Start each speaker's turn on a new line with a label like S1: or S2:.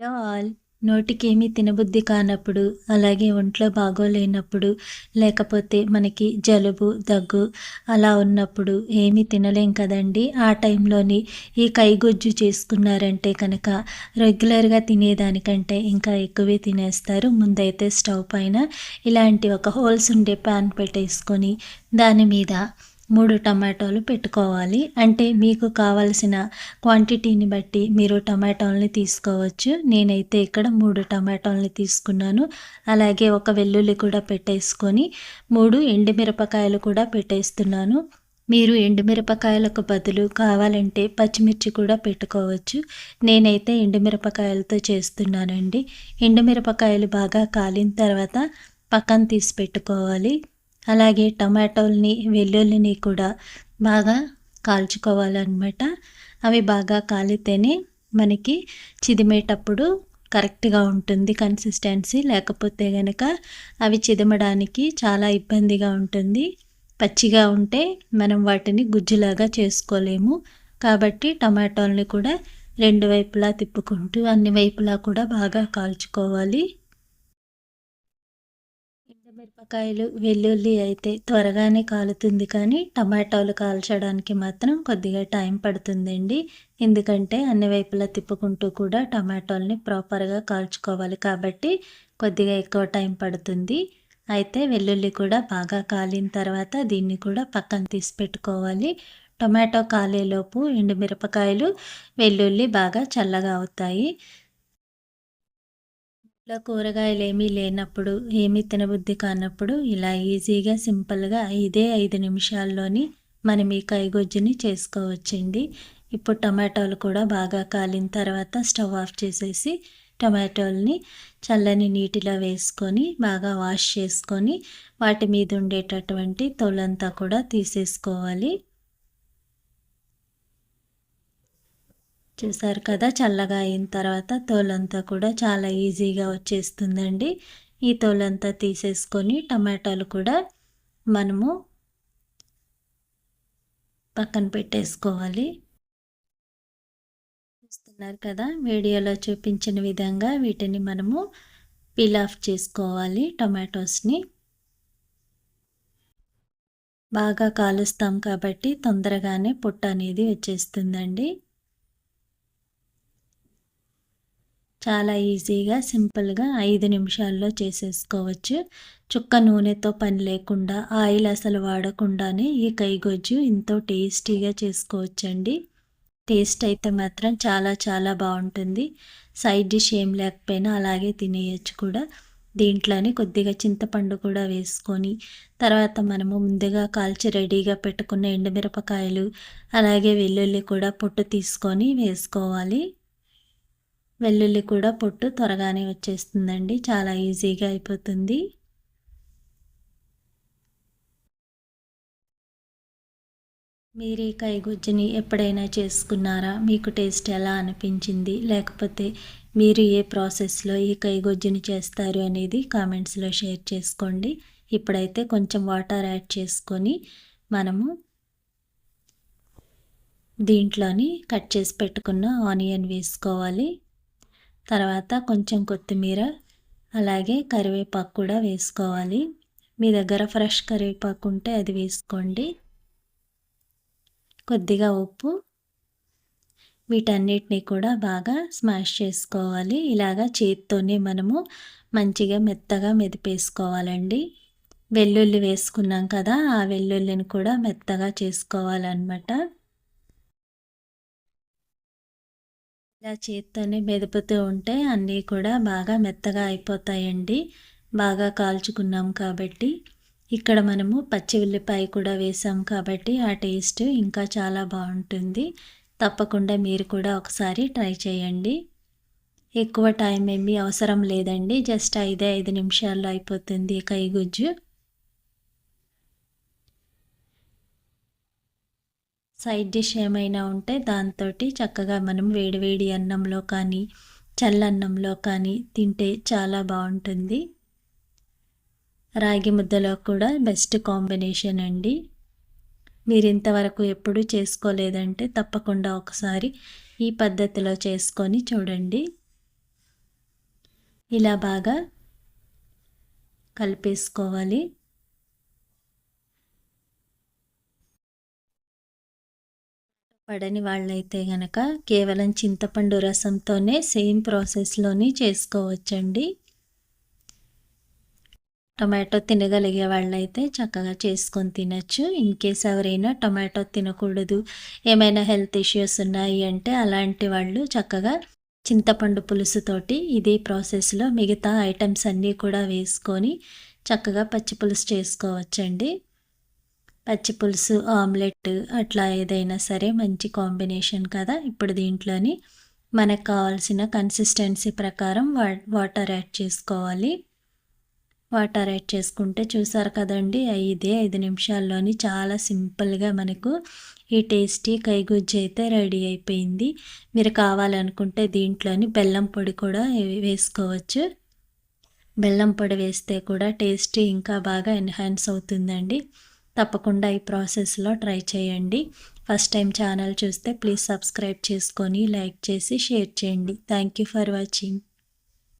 S1: Hello all నోటికేమీ తినబుద్ధి కానప్పుడు అలాగే ఒంట్లో బాగోలేనప్పుడు లేకపోతే మనకి జలుబు దగ్గు అలా ఉన్నప్పుడు ఏమీ తినలేం కదండి. ఆ టైంలోని ఈ కైగొజ్జు చేసుకున్నారంటే కనుక రెగ్యులర్గా తినేదానికంటే ఇంకా ఎక్కువే తినేస్తారు. ముందైతే స్టవ్ పైన ఇలాంటి ఒక హోల్స్ ఉండే ప్యాన్ పెట్టేసుకొని దాని మీద మూడు టమాటోలు పెట్టుకోవాలి. అంటే మీకు కావలసిన క్వాంటిటీని బట్టి మీరు టమాటోల్ని తీసుకోవచ్చు. నేనైతే ఇక్కడ మూడు టమాటోల్ని తీసుకున్నాను. అలాగే ఒక వెల్లుల్లి కూడా పెట్టేసుకొని మూడు ఎండుమిరపకాయలు కూడా పెట్టేస్తున్నాను. మీరు ఎండుమిరపకాయలకు బదులు కావాలంటే పచ్చిమిర్చి కూడా పెట్టుకోవచ్చు. నేనైతే ఎండుమిరపకాయలతో చేస్తున్నానండి. ఎండుమిరపకాయలు బాగా కాలిన తర్వాత పక్కన తీసి పెట్టుకోవాలి. అలాగే టమాటోల్ని వెల్లుల్లిని కూడా బాగా కాల్చుకోవాలన్నమాట. అవి బాగా కాలితేనే మనకి చిదిమేటప్పుడు కరెక్ట్గా ఉంటుంది కన్సిస్టెన్సీ. లేకపోతే కనుక అవి చిదమడానికి చాలా ఇబ్బందిగా ఉంటుంది. పచ్చిగా ఉంటే మనం వాటిని గుజ్జులాగా చేసుకోలేము. కాబట్టి టమాటోల్ని కూడా రెండు వైపులా తిప్పుకుంటూ అన్ని వైపులా కూడా బాగా కాల్చుకోవాలి. మిరపకాయలు వెల్లుల్లి అయితే త్వరగానే కాలుతుంది కానీ టమాటోలు కాల్చడానికి మాత్రం కొద్దిగా టైం పడుతుందండి. ఎందుకంటే అన్ని వైపులా తిప్పుకుంటూ కూడా టమాటాలని ప్రాపర్గా కాల్చుకోవాలి కాబట్టి కొద్దిగా ఎక్కువ టైం పడుతుంది. అయితే వెల్లుల్లి కూడా బాగా కాలిన తర్వాత దీన్ని కూడా పక్కన తీసి పెట్టుకోవాలి. టొమాటో కాలేలోపు ఎండుమిరపకాయలు వెల్లుల్లి బాగా చల్లగా అవుతాయి. ఇంట్లో కూరగాయలు ఏమీ లేనప్పుడు ఏమీ తినబుద్ధి కానప్పుడు ఇలా ఈజీగా సింపుల్గా ఐదే ఐదు నిమిషాల్లోని మనం ఈ కైగొజ్జుని చేసుకోవచ్చండి. ఇప్పుడు టమాటోలు కూడా బాగా కాలిన తర్వాత స్టవ్ ఆఫ్ చేసేసి టమాటోల్ని చల్లని నీటిలో వేసుకొని బాగా వాష్ చేసుకొని వాటి మీద ఉండేటటువంటి తొలంతా కూడా తీసేసుకోవాలి. చూసారు కదా చల్లగా అయిన తర్వాత తోలంతా కూడా చాలా ఈజీగా వచ్చేస్తుందండి. ఈ తోలంతా తీసేసుకొని టమాటాలు కూడా మనము పక్కన పెట్టేసుకోవాలి. చూస్తున్నారు కదా వీడియోలో చూపించిన విధంగా వీటిని మనము పీల్ ఆఫ్ చేసుకోవాలి టొమాటోస్ని. బాగా కాలుస్తాం కాబట్టి తొందరగానే పుట్ట అనేది వచ్చేస్తుందండి. చాలా ఈజీగా సింపుల్గా ఐదు నిమిషాల్లో చేసేసుకోవచ్చు. చుక్క నూనెతో పని లేకుండా ఆయిల్ అసలు వాడకుండానే ఈ కైగొజ్జు ఎంతో టేస్టీగా చేసుకోవచ్చండి. టేస్ట్ అయితే మాత్రం చాలా చాలా బాగుంటుంది. సైడ్ డిష్ ఏం లేకపోయినా అలాగే తినేయచ్చు కూడా. దీంట్లోనే కొద్దిగా చింతపండు కూడా వేసుకొని తర్వాత మనము ముందుగా కాల్చి రెడీగా పెట్టుకున్న ఎండుమిరపకాయలు అలాగే వెల్లుల్లి కూడా పొట్టు తీసుకొని వేసుకోవాలి. వెల్లుల్లి కూడా పొట్టు త్వరగానే వచ్చేస్తుందండి. చాలా ఈజీగా అయిపోతుంది. మీరు ఈ కైగుజ్జుని ఎప్పుడైనా చేసుకున్నారా? మీకు టేస్ట్ ఎలా అనిపించింది? లేకపోతే మీరు ఏ ప్రాసెస్లో ఈ కైగుజ్జుని చేస్తారు అనేది కామెంట్స్లో షేర్ చేసుకోండి. ఇప్పుడైతే కొంచెం వాటర్ యాడ్ చేసుకొని మనము దీంట్లోని కట్ చేసి పెట్టుకున్న ఆనియన్ వేసుకోవాలి. తర్వాత కొంచెం కొత్తిమీర అలాగే కరివేపాకు కూడా వేసుకోవాలి. మీ దగ్గర ఫ్రెష్ కరివేపాకు ఉంటే అది వేసుకోండి. కొద్దిగా ఉప్పు వీటన్నిటిని కూడా బాగా స్మాష్ చేసుకోవాలి. ఇలాగా చేతితోనే మనము మంచిగా మెత్తగా మెదిపేసుకోవాలండి. వెల్లుల్లి వేసుకున్నాం కదా ఆ వెల్లుల్లిని కూడా మెత్తగా చేసుకోవాలన్నమాట. ఇలా చేత్తోనే మెదుపుతూ ఉంటే అన్నీ కూడా బాగా మెత్తగా అయిపోతాయండి. బాగా కాల్చుకున్నాం కాబట్టి. ఇక్కడ మనము పచ్చి ఉల్లిపాయ కూడా వేసాం కాబట్టి ఆ టేస్ట్ ఇంకా చాలా బాగుంటుంది. తప్పకుండా మీరు కూడా ఒకసారి ట్రై చేయండి. ఎక్కువ టైం ఏమీ అవసరం లేదండి. జస్ట్ ఐదే ఐదు నిమిషాల్లో అయిపోతుంది కైగుజ్జు సైడ్ డిష్ ఏమైనా ఉంటే దాంతో చక్కగా మనం వేడివేడి అన్నంలో కానీ చల్లన్నంలో కానీ తింటే చాలా బాగుంటుంది. రాగి ముద్దలో కూడా బెస్ట్ కాంబినేషన్ అండి. మీరు ఇంతవరకు ఎప్పుడు చేసుకోలేదంటే తప్పకుండా ఒకసారి ఈ పద్ధతిలో చేసుకొని చూడండి. ఇలా బాగా కలిపేసుకోవాలి. పడని వాళ్ళైతే గనక కేవలం చింతపండు రసంతోనే సేమ్ ప్రాసెస్లోని చేసుకోవచ్చండి. టొమాటో తినగలిగే వాళ్ళైతే చక్కగా చేసుకొని తినచ్చు. ఇన్ కేస్ ఎవరైనా టొమాటో తినకూడదు ఏమైనా హెల్త్ ఇష్యూస్ ఉన్నాయి అంటే అలాంటి వాళ్ళు చక్కగా చింతపండు పులుసుతోటి ఇదే ప్రాసెస్లో మిగతా ఐటమ్స్ అన్నీ కూడా వేసుకొని చక్కగా పచ్చి పులుసు చేసుకోవచ్చండి. పచ్చి పులుసు ఆమ్లెట్ అట్లా ఏదైనా సరే మంచి కాంబినేషన్ కదా ఇప్పుడు దీంట్లోని. మనకు కావాల్సిన కన్సిస్టెన్సీ ప్రకారం వా వాటర్ యాడ్ చేసుకోవాలి. వాటర్ యాడ్ చేసుకుంటే చూసారు కదండి ఐదే ఐదు నిమిషాల్లోని చాలా సింపుల్గా మనకు ఈ టేస్టీ కైగుజ్జు అయితే రెడీ అయిపోయింది. మీరు కావాలనుకుంటే దీంట్లోని బెల్లం పొడి కూడా వేసుకోవచ్చు. బెల్లం పొడి వేస్తే కూడా టేస్టీ ఇంకా బాగా ఎన్హాన్స్ అవుతుందండి. తప్పకుండా ఈ ప్రాసెస్లో ట్రై చేయండి. ఫస్ట్ టైం ఛానల్ చూస్తే ప్లీజ్ సబ్స్క్రైబ్ చేసుకొని లైక్ చేసి షేర్ చేయండి. Thank you for watching.